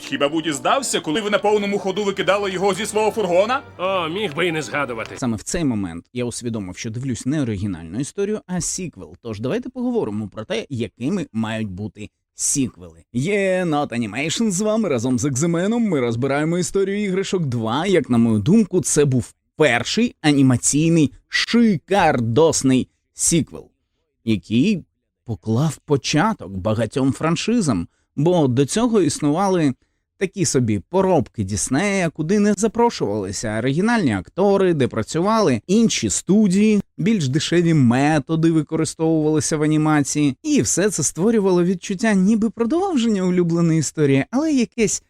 Хіба Вуді здався, коли ви на повному ходу викидали його зі свого фургона? О, міг би і не згадувати. Саме в цей момент я усвідомив, що дивлюсь не оригінальну історію, а сіквел. Тож давайте поговоримо про те, якими мають бути сіквели. Є Not Animation з вами разом з Екземеном. Ми розбираємо історію іграшок 2. Як на мою думку, це був перший анімаційний шикардосний сіквел, який поклав початок багатьом франшизам, бо до цього існували такі собі поробки Діснея, куди не запрошувалися оригінальні актори, де працювали інші студії, більш дешеві методи використовувалися в анімації, і все це створювало відчуття ніби продовження улюбленої історії, але якесь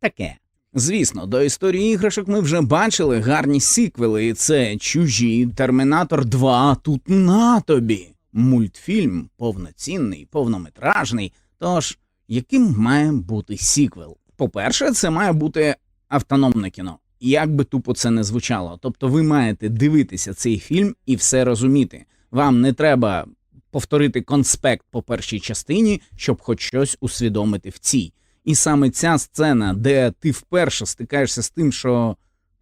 таке. Звісно, до історії іграшок ми вже бачили гарні сіквели, і це чужі, Термінатор 2, тут на тобі. Мультфільм повноцінний, повнометражний. Тож, яким має бути сіквел? По-перше, це має бути автономне кіно. Як би тупо це не звучало. Тобто ви маєте дивитися цей фільм і все розуміти. Вам не треба повторити конспект по першій частині, щоб хоч щось усвідомити в цій. І саме ця сцена, де ти вперше стикаєшся з тим, що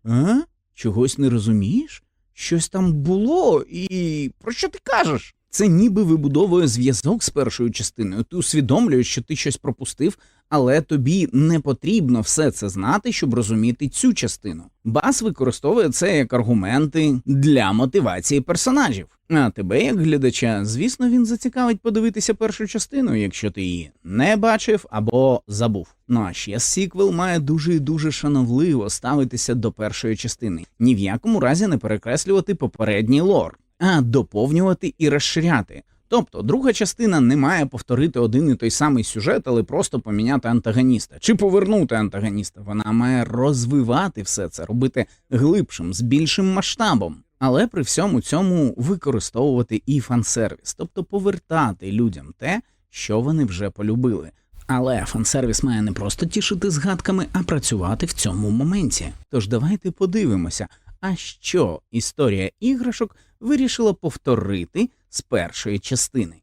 а? чогось не розумієш? Щось там було, і про що ти кажеш? Це ніби вибудовує зв'язок з першою частиною. Ти усвідомлюєш, що ти щось пропустив, але тобі не потрібно все це знати, щоб розуміти цю частину. Бас використовує це як аргументи для мотивації персонажів. А тебе, як глядача, звісно, він зацікавить подивитися першу частину, якщо ти її не бачив або забув. Ну а ще сіквел має дуже і дуже шановливо ставитися до першої частини, ні в якому разі не перекреслювати попередній лор, а доповнювати і розширяти. Тобто друга частина не має повторити один і той самий сюжет, але просто поміняти антагоніста чи повернути антагоніста. Вона має розвивати все це, робити глибшим, з більшим масштабом. Але при всьому цьому використовувати і фансервіс, тобто повертати людям те, що вони вже полюбили. Але фансервіс має не просто тішити згадками, а працювати в цьому моменті. Тож давайте подивимося, а що історія іграшок вирішила повторити з першої частини.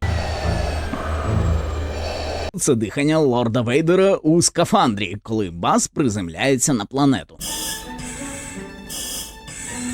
Це дихання лорда Вейдера у скафандрі, коли Бас приземляється на планету.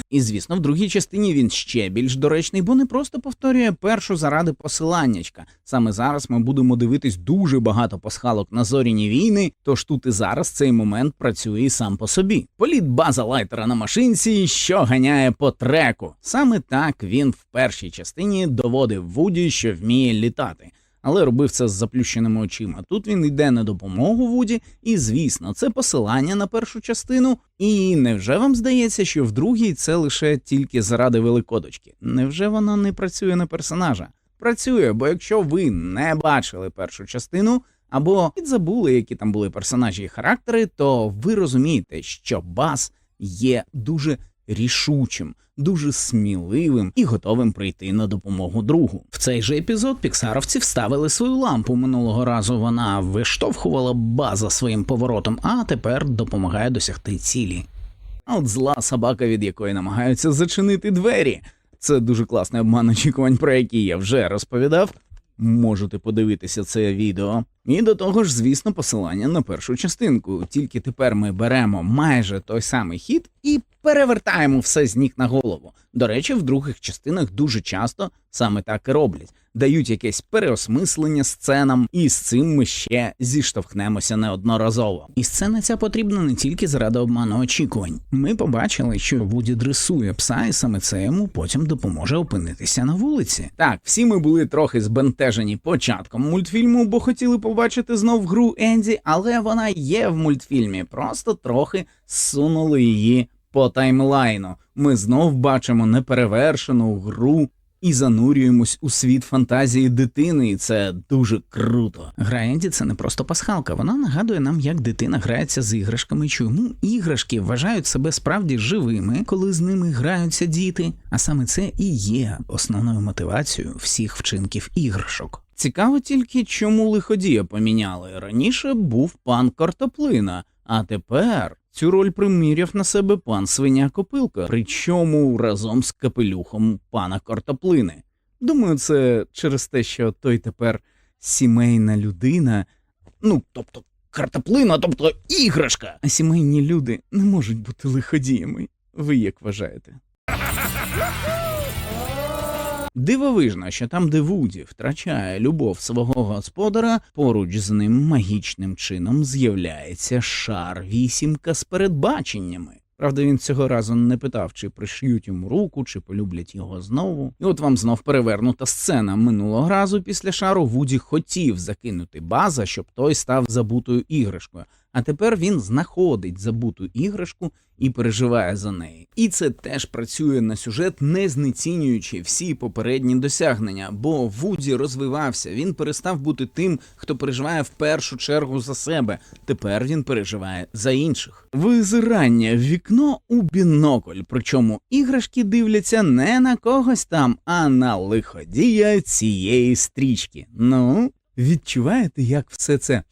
І звісно, в другій частині він ще більш доречний, бо не просто повторює першу заради посиланнячка. Саме зараз ми будемо дивитись дуже багато пасхалок на зоряні війни, тож тут і зараз цей момент працює і сам по собі. Політ база лайтера на машинці, що ганяє по треку. Саме так він в першій частині доводив Вуді, що вміє літати. Але робив це з заплющеними очима. Тут він йде на допомогу Вуді, і звісно, це посилання на першу частину. І невже вам здається, що в другій це лише тільки заради великодочки? Невже вона не працює на персонажа? Працює, бо якщо ви не бачили першу частину або підзабули, які там були персонажі і характери, то ви розумієте, що Бас є дуже рішучим, дуже сміливим і готовим прийти на допомогу другу. В цей же епізод піксаровці вставили свою лампу минулого разу. Вона виштовхувала база своїм поворотом, а тепер допомагає досягти цілі. А от зла собака, від якої намагаються зачинити двері. Це дуже класний обман очікувань, про який я вже розповідав. Можете подивитися це відео. І до того ж, звісно, посилання на першу частинку. Тільки тепер ми беремо майже той самий хід і перевертаємо все з ніг на голову. До речі, в других частинах дуже часто саме так і роблять. Дають якесь переосмислення сценам, і з цим ми ще зіштовхнемося неодноразово. І сцена ця потрібна не тільки заради обману очікувань. Ми побачили, що Вуді дресує пса, і саме це йому потім допоможе опинитися на вулиці. Так, всі ми були трохи збентежені початком мультфільму, бо хотіли побачити знов гру Енді, але вона є в мультфільмі, просто трохи зсунули її по таймлайну. Ми знов бачимо неперевершену гру. І занурюємось у світ фантазії дитини, і це дуже круто. Гра Енді це не просто пасхалка. Вона нагадує нам, як дитина грається з іграшками, чому іграшки вважають себе справді живими, коли з ними граються діти. А саме це і є основною мотивацією всіх вчинків іграшок. Цікаво тільки, чому лиходія поміняли. Раніше був пан Картоплина, а тепер цю роль приміряв на себе пан свиня Копилка, причому разом з капелюхом пана Картоплини. Думаю, це через те, що той тепер сімейна людина, ну тобто картоплина, тобто іграшка. А сімейні люди не можуть бути лиходіями. Ви як вважаєте? Дивовижно, що там, де Вуді втрачає любов свого господара, поруч з ним магічним чином з'являється шар вісімка з передбаченнями. Правда, він цього разу не питав, чи пришиють йому руку, чи полюблять його знову. І от вам знов перевернута сцена. Минулого разу після шару Вуді хотів закинути база, щоб той став забутою іграшкою. А тепер він знаходить забуту іграшку і переживає за неї. І це теж працює на сюжет, не знецінюючи всі попередні досягнення, бо Вуді розвивався. Він перестав бути тим, хто переживає в першу чергу за себе. Тепер він переживає за інших. Визирання в вікно у бінокль. Причому іграшки дивляться не на когось там, а на лиходія цієї стрічки. Ну, відчуваєте, як все це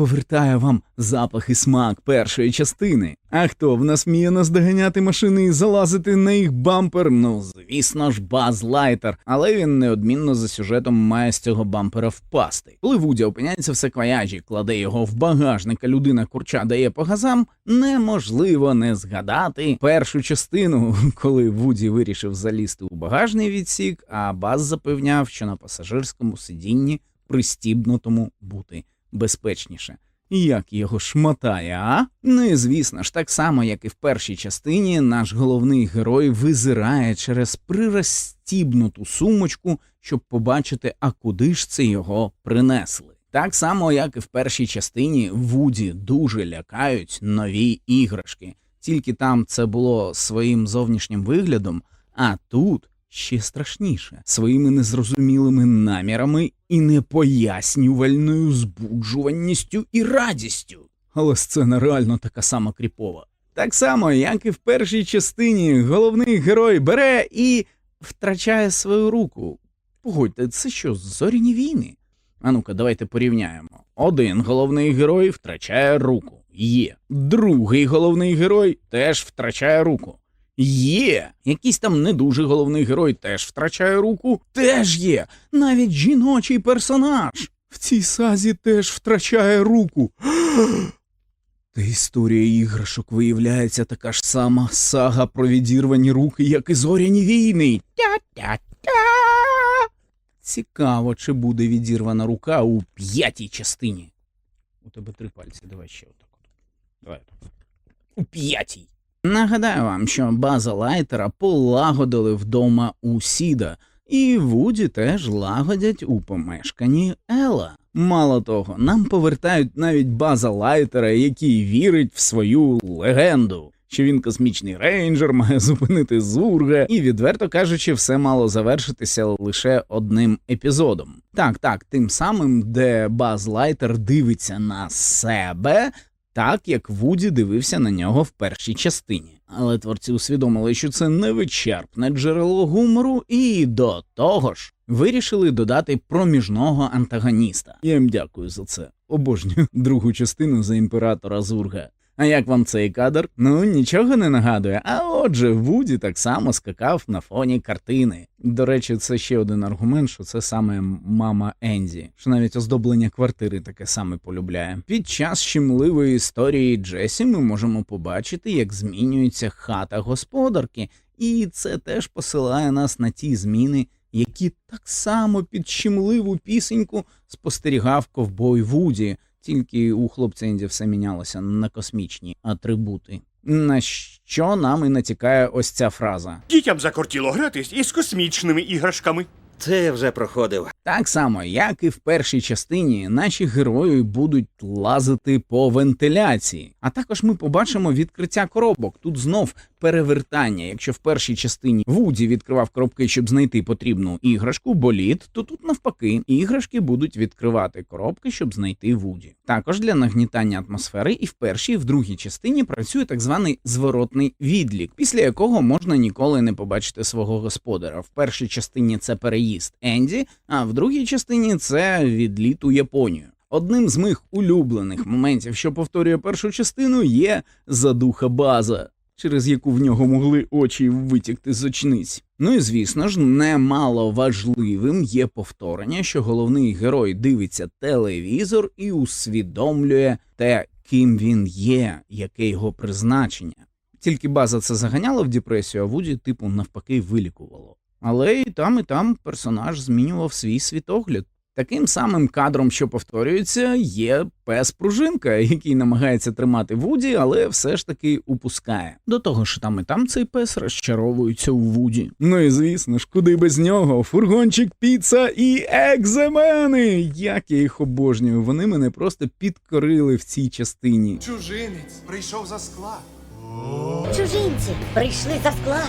повертає вам запах і смак першої частини. А хто в нас вміє наздоганяти машини і залазити на їх бампер? Ну, звісно ж, Баз Лайтер, але він неодмінно за сюжетом має з цього бампера впасти. Коли Вуді опиняється в секвояжі, кладе його в багажник, а людина курча дає по газам, неможливо не згадати першу частину, коли Вуді вирішив залізти у багажний відсік, а Баз запевняв, що на пасажирському сидінні пристібнутому бути безпечніше. Як його шмотає, а? Ну і звісно ж, так само, як і в першій частині, наш головний герой визирає через прирозстібнуту сумочку, щоб побачити, а куди ж це його принесли. Так само, як і в першій частині, Вуді дуже лякають нові іграшки. Тільки там це було своїм зовнішнім виглядом, а тут ще страшніше своїми незрозумілими намірами і непояснювальною збуджуваністю і радістю. Але сцена реально така сама кріпова. Так само, як і в першій частині, головний герой бере і втрачає свою руку. Погодьте, це що, зоряні війни? А ну-ка, давайте порівняємо. Один головний герой втрачає руку. Є. Другий головний герой теж втрачає руку. Є. Якийсь там не дуже головний герой теж втрачає руку. Теж є. Навіть жіночий персонаж в цій сазі теж втрачає руку. Та історія іграшок виявляється така ж сама сага про відірвані руки, як і зоряні війни. Тя-тя-тя. Цікаво, чи буде відірвана рука у п'ятій частині. У тебе три пальці, давай ще отак. Давай. У п'ятій. Нагадаю вам, що база лайтера полагодили вдома у Сіда, і Вуді теж лагодять у помешканні Ела. Мало того, нам повертають навіть база лайтера, який вірить в свою легенду. Що він космічний рейнджер, має зупинити Зурга, і, відверто кажучи, все мало завершитися лише одним епізодом. Так, так, тим самим, де Баз Лайтер дивиться на себе, так як Вуді дивився на нього в першій частині. Але творці усвідомили, що це невичерпне джерело гумору, і до того ж вирішили додати проміжного антагоніста. Я їм дякую за це. Обожнюю другу частину за імператора Зурга. А як вам цей кадр? Ну нічого не нагадує. А отже, Вуді так само скакав на фоні картини. До речі, це ще один аргумент, що це саме мама Енді, що навіть оздоблення квартири таке саме полюбляє. Під час щемливої історії Джесі ми можемо побачити, як змінюється хата господарки, і це теж посилає нас на ті зміни, які так само під щемливу пісеньку спостерігав ковбой Вуді. Тільки у хлопця Інді все мінялося на космічні атрибути. На що нам і натякає ось ця фраза. Дітям закортіло гратись із космічними іграшками. Це вже проходив. Так само, як і в першій частині, наші герої будуть лазити по вентиляції. А також ми побачимо відкриття коробок. Тут знов перевертання. Якщо в першій частині Вуді відкривав коробки, щоб знайти потрібну іграшку, боліт, то тут навпаки іграшки будуть відкривати коробки, щоб знайти Вуді. Також для нагнітання атмосфери і в першій, і в другій частині працює так званий зворотний відлік, після якого можна ніколи не побачити свого господара. В першій частині це переїзд Енді, а в другій частині це відліт у Японію. Одним з моїх улюблених моментів, що повторює першу частину, є задуха база. Через яку в нього могли очі витікти з очниць. Ну і звісно ж, немало важливим є повторення, що головний герой дивиться телевізор і усвідомлює те, ким він є, яке його призначення. Тільки база це заганяла в депресію, а Вуді, типу, навпаки, вилікувало. Але і там, і там персонаж змінював свій світогляд. Таким самим кадром, що повторюється, є пес пружинка, який намагається тримати Вуді, але все ж таки упускає. До того ж, там і там цей пес розчаровується у Вуді. Ну і звісно ж, куди без нього? Фургончик, піца і екземени! Як я їх обожнюю, вони мене просто підкорили в цій частині. Чужинець прийшов за скла. Чужинці прийшли за скла.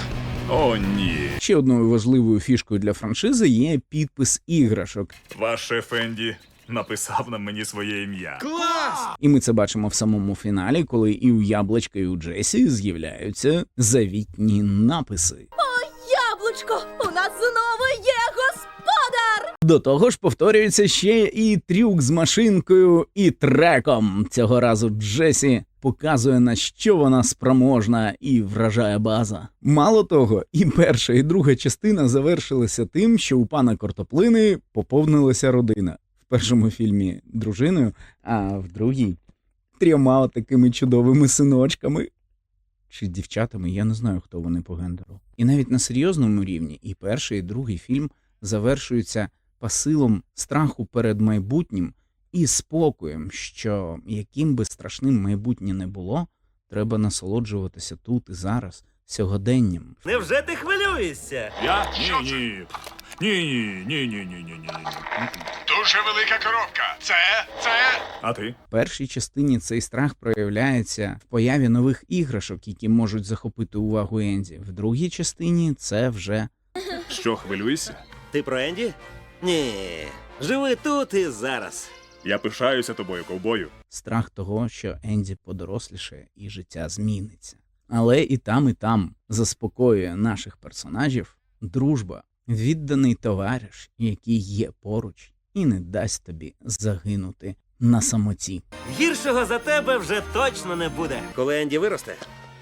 О, ні. Ще одною важливою фішкою для франшизи є підпис іграшок. Ваш шеф Енді написав на мені своє ім'я. Клас! І ми це бачимо в самому фіналі, коли і у Яблочка, і у Джесі з'являються завітні написи. О, Яблучко, у нас знову є господар. До того ж, повторюється ще і трюк з машинкою і треком. Цього разу Джесі показує на що вона спроможна і вражає база. Мало того, і перша, і друга частина завершилися тим, що у пана Кортоплини поповнилася родина. В першому фільмі дружиною, а в другій трьома такими чудовими синочками. Чи дівчатами, я не знаю, хто вони по гендеру. І навіть на серйозному рівні і перший, і другий фільм завершуються посилом страху перед майбутнім і спокоєм, що яким би страшним майбутнє не було, треба насолоджуватися тут і зараз, сьогоденням. Невже ти хвилюєшся? Я? Ні, ні. Ні, ні, ні, ні, ні, ні, ні. Дуже велика коробка. Це, це. А ти? В першій частині цей страх проявляється в появі нових іграшок, які можуть захопити увагу Енді. В другій частині це вже Що, хвилюєшся? Ти про Енді? Ні. Живи тут і зараз. Я пишаюся тобою, ковбою. страх того, що Енді подоросліше і життя зміниться. Але і там, і там заспокоює наших персонажів дружба, відданий товариш, який є поруч і не дасть тобі загинути на самоті. Гіршого за тебе вже точно не буде. Коли Енді виросте,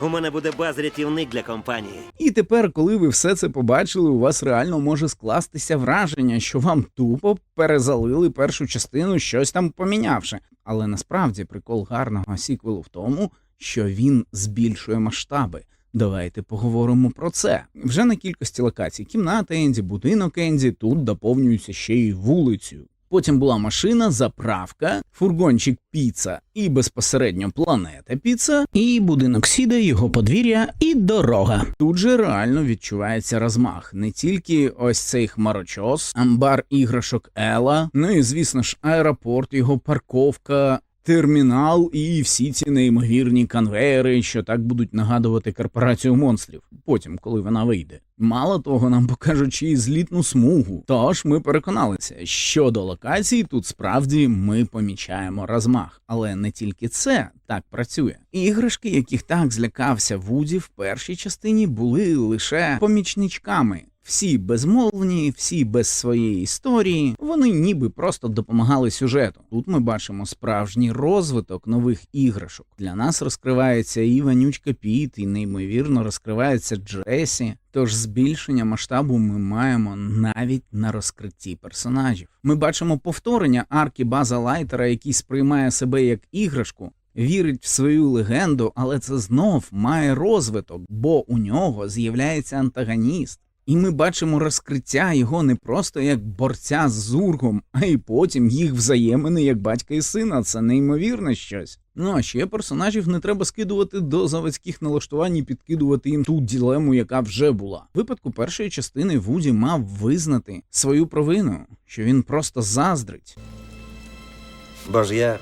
у мене буде баз-рятівник для компанії. І тепер, коли ви все це побачили, у вас реально може скластися враження, що вам тупо перезалили першу частину, щось там помінявши. Але насправді прикол гарного сіквелу в тому, що він збільшує масштаби. Давайте поговоримо про це. Вже на кількості локацій кімната Енді, будинок Енді тут доповнюються ще й вулицею. Потім була машина, заправка, фургончик піца і безпосередньо планета піца, і будинок Сіда, його подвір'я і дорога. Тут же реально відчувається розмах. Не тільки ось цей хмарочос, амбар іграшок Ела, ну і звісно ж аеропорт, його парковка. Термінал і всі ці неймовірні конвеєри, що так будуть нагадувати корпорацію монстрів. Потім, коли вона вийде. Мало того, нам покажуть ще злітну смугу. Тож ми переконалися, що до локацій тут справді ми помічаємо розмах. Але не тільки це так працює. Іграшки, яких так злякався Вуді в першій частині, були лише помічничками. Всі безмовні, всі без своєї історії, вони ніби просто допомагали сюжету. Тут ми бачимо справжній розвиток нових іграшок. Для нас розкривається і Ванючка Піт, і неймовірно розкривається Джесі. Тож збільшення масштабу ми маємо навіть на розкритті персонажів. Ми бачимо повторення арки База Лайтера, який сприймає себе як іграшку. Вірить в свою легенду, але це знов має розвиток, бо у нього з'являється антагоніст. І ми бачимо розкриття його не просто як борця з зургом, а й потім їх взаємини як батька і сина. Це неймовірне щось. Ну а ще персонажів не треба скидувати до заводських налаштувань і підкидувати їм ту ділему, яка вже була. В випадку першої частини Вуді мав визнати свою провину, що він просто заздрить. Бо ж я.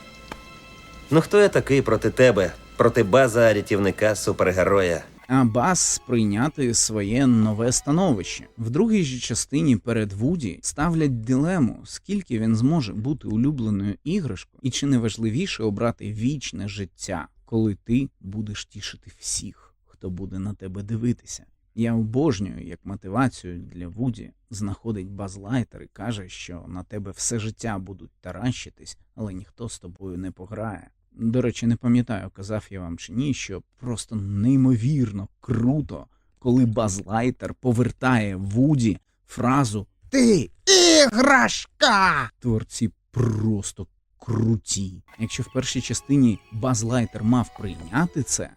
Ну хто я такий проти тебе, проти база рятівника супергероя? А Бас сприйняти своє нове становище. В другій же частині перед Вуді ставлять дилему, скільки він зможе бути улюбленою іграшкою, і чи не важливіше обрати вічне життя, коли ти будеш тішити всіх, хто буде на тебе дивитися. Я обожнюю, як мотивацію для Вуді знаходить Базлайтер і каже, що на тебе все життя будуть таращитись, але ніхто з тобою не пограє. До речі, не пам'ятаю, казав я вам чи ні, що просто неймовірно круто, коли Баз Лайтер повертає Вуді фразу Ти іграшка! Творці просто круті. Якщо в першій частині Баз Лайтер мав прийняти це,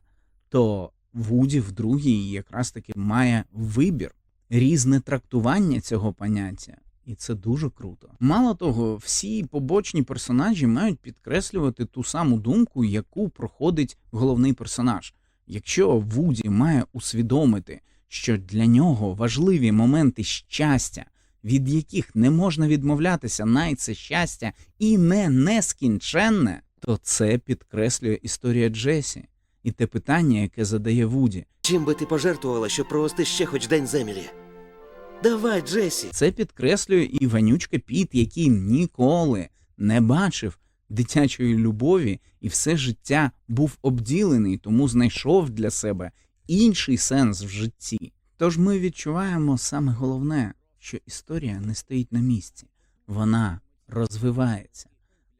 то Вуді в другій якраз таки має вибір, різне трактування цього поняття. І це дуже круто. Мало того, всі побочні персонажі мають підкреслювати ту саму думку, яку проходить головний персонаж. Якщо Вуді має усвідомити, що для нього важливі моменти щастя, від яких не можна відмовлятися, навіть це щастя і не нескінченне, то це підкреслює історія Джесі. І те питання, яке задає Вуді, Чим би ти пожертвувала, щоб провести ще хоч день з Емілі? Давай, Джесі. Це підкреслює і Ванючка Піт, який ніколи не бачив дитячої любові і все життя був обділений, тому знайшов для себе інший сенс в житті. Тож ми відчуваємо саме головне, що історія не стоїть на місці, вона розвивається.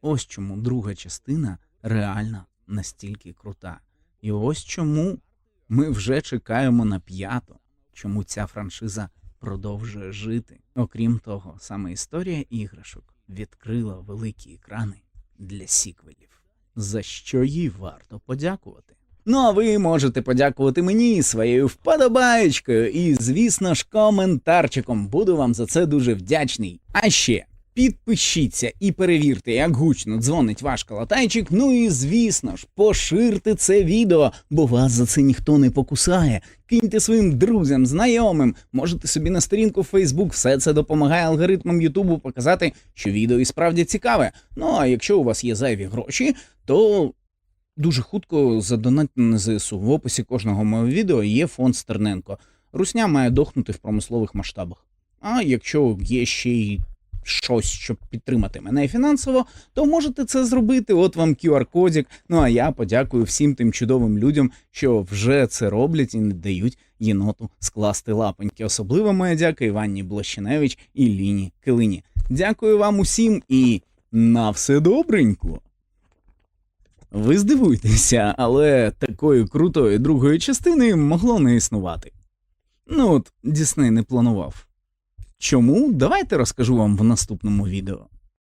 Ось чому друга частина реально настільки крута. І ось чому ми вже чекаємо на п'яту, чому ця франшиза продовжує жити. Окрім того, саме історія іграшок відкрила великі екрани для сіквелів, за що їй варто подякувати. Ну а ви можете подякувати мені своєю вподобаєчкою і, звісно ж, коментарчиком. Буду вам за це дуже вдячний. А ще підпишіться і перевірте, як гучно дзвонить ваш колотайчик. Ну і звісно ж, поширте це відео, бо вас за це ніхто не покусає. Киньте своїм друзям, знайомим, можете собі на сторінку в Facebook, все це допомагає алгоритмам Ютубу показати, що відео і справді цікаве. Ну а якщо у вас є зайві гроші, то дуже хутко задонатьте на ЗСУ. В описі кожного мого відео є фонд Стерненко. Русня має дохнути в промислових масштабах. А якщо є ще й щось, щоб підтримати мене фінансово, то можете це зробити. От вам QR-кодик. Ну а я подякую всім тим чудовим людям, що вже це роблять і не дають єноту скласти лапоньки. Особливо моя дяка Іванні Блощиневич і Ліні Килині. Дякую вам усім і на все добренько. Ви здивуєтеся, але такої крутої другої частини могло не існувати. Ну от, Дісней не планував. Чому? Давайте розкажу вам в наступному відео.